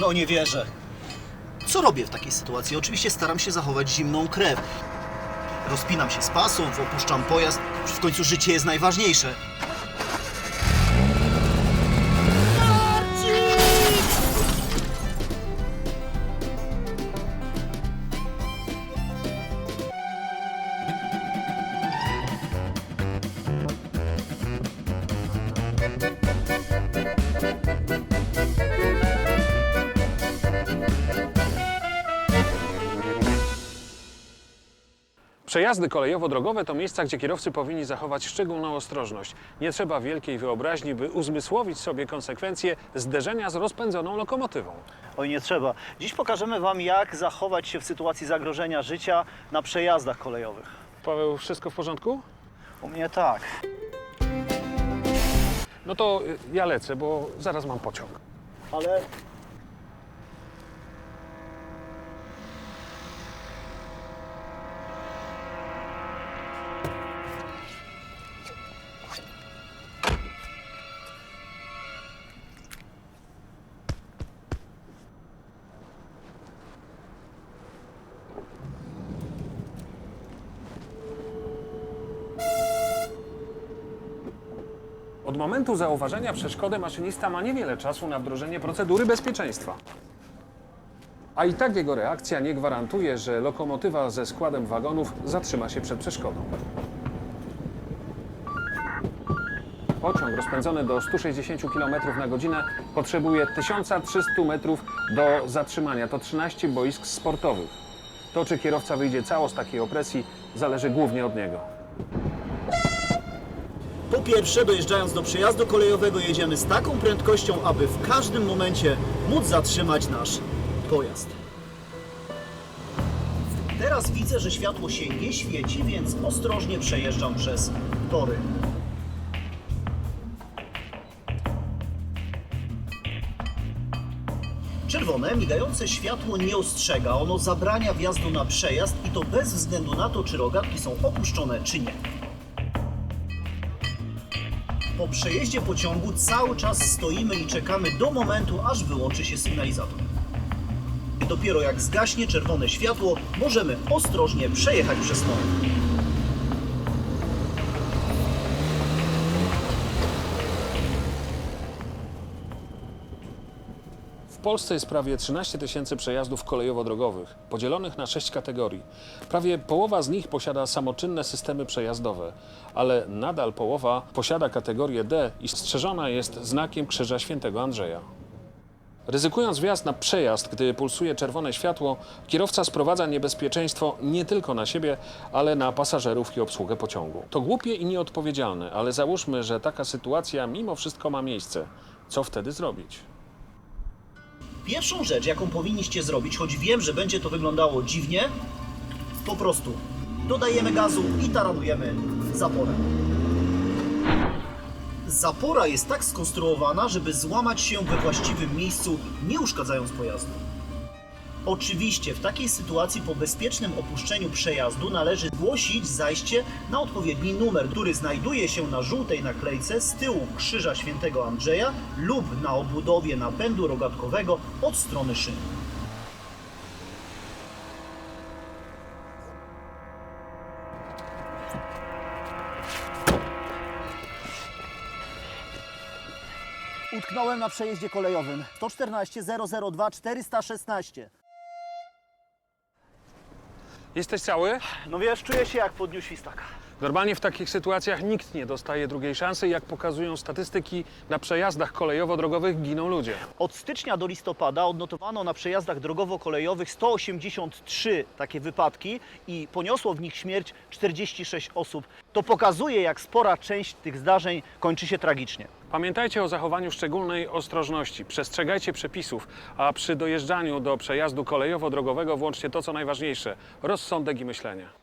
No nie wierzę. Co robię w takiej sytuacji? Oczywiście staram się zachować zimną krew. Rozpinam się z pasów, opuszczam pojazd. W końcu życie jest najważniejsze. Przejazdy kolejowo-drogowe to miejsca, gdzie kierowcy powinni zachować szczególną ostrożność. Nie trzeba wielkiej wyobraźni, by uzmysłowić sobie konsekwencje zderzenia z rozpędzoną lokomotywą. Oj, nie trzeba. Dziś pokażemy Wam, jak zachować się w sytuacji zagrożenia życia na przejazdach kolejowych. Paweł, wszystko w porządku? U mnie tak. No to y, ja lecę, bo zaraz mam pociąg. Ale Od momentu zauważenia przeszkody maszynista ma niewiele czasu na wdrożenie procedury bezpieczeństwa. A i tak jego reakcja nie gwarantuje, że lokomotywa ze składem wagonów zatrzyma się przed przeszkodą. Pociąg rozpędzony do 160 km na godzinę potrzebuje 1300 metrów do zatrzymania. To 13 boisk sportowych. To, czy kierowca wyjdzie cało z takiej opresji, zależy głównie od niego. Po pierwsze, dojeżdżając do przejazdu kolejowego, jedziemy z taką prędkością, aby w każdym momencie móc zatrzymać nasz pojazd. Teraz widzę, że światło się nie świeci, więc ostrożnie przejeżdżam przez tory. Czerwone, migające światło nie ostrzega. Ono zabrania wjazdu na przejazd i to bez względu na to, czy rogatki są opuszczone, czy nie. Po przejeździe pociągu cały czas stoimy i czekamy do momentu, aż wyłączy się sygnalizator. Dopiero jak zgaśnie czerwone światło, możemy ostrożnie przejechać przez tory. Polsce jest prawie 13 tysięcy przejazdów kolejowo-drogowych, podzielonych na sześć kategorii. Prawie połowa z nich posiada samoczynne systemy przejazdowe, ale nadal połowa posiada kategorię D i strzeżona jest znakiem Krzyża Świętego Andrzeja. Ryzykując wjazd na przejazd, gdy pulsuje czerwone światło, kierowca sprowadza niebezpieczeństwo nie tylko na siebie, ale na pasażerów i obsługę pociągu. To głupie i nieodpowiedzialne, ale załóżmy, że taka sytuacja mimo wszystko ma miejsce. Co wtedy zrobić? Pierwszą rzecz, jaką powinniście zrobić, choć wiem, że będzie to wyglądało dziwnie, po prostu dodajemy gazu i taranujemy zaporę. Zapora jest tak skonstruowana, żeby złamać się we właściwym miejscu, nie uszkadzając pojazdu. Oczywiście w takiej sytuacji po bezpiecznym opuszczeniu przejazdu należy zgłosić zajście na odpowiedni numer, który znajduje się na żółtej naklejce z tyłu krzyża świętego Andrzeja lub na obudowie napędu rogatkowego od strony szyny. Utknąłem na przejeździe kolejowym 114 002 416. Jesteś cały? no wiesz, czuję się jak po dniu świstaka. Normalnie w takich sytuacjach nikt nie dostaje drugiej szansy. Jak pokazują statystyki, na przejazdach kolejowo-drogowych giną ludzie. Od stycznia do listopada odnotowano na przejazdach drogowo-kolejowych 183 takie wypadki i poniosło w nich śmierć 46 osób. To pokazuje, jak spora część tych zdarzeń kończy się tragicznie. Pamiętajcie o zachowaniu szczególnej ostrożności. Przestrzegajcie przepisów, a przy dojeżdżaniu do przejazdu kolejowo-drogowego włączcie to, co najważniejsze rozsądek i myślenie.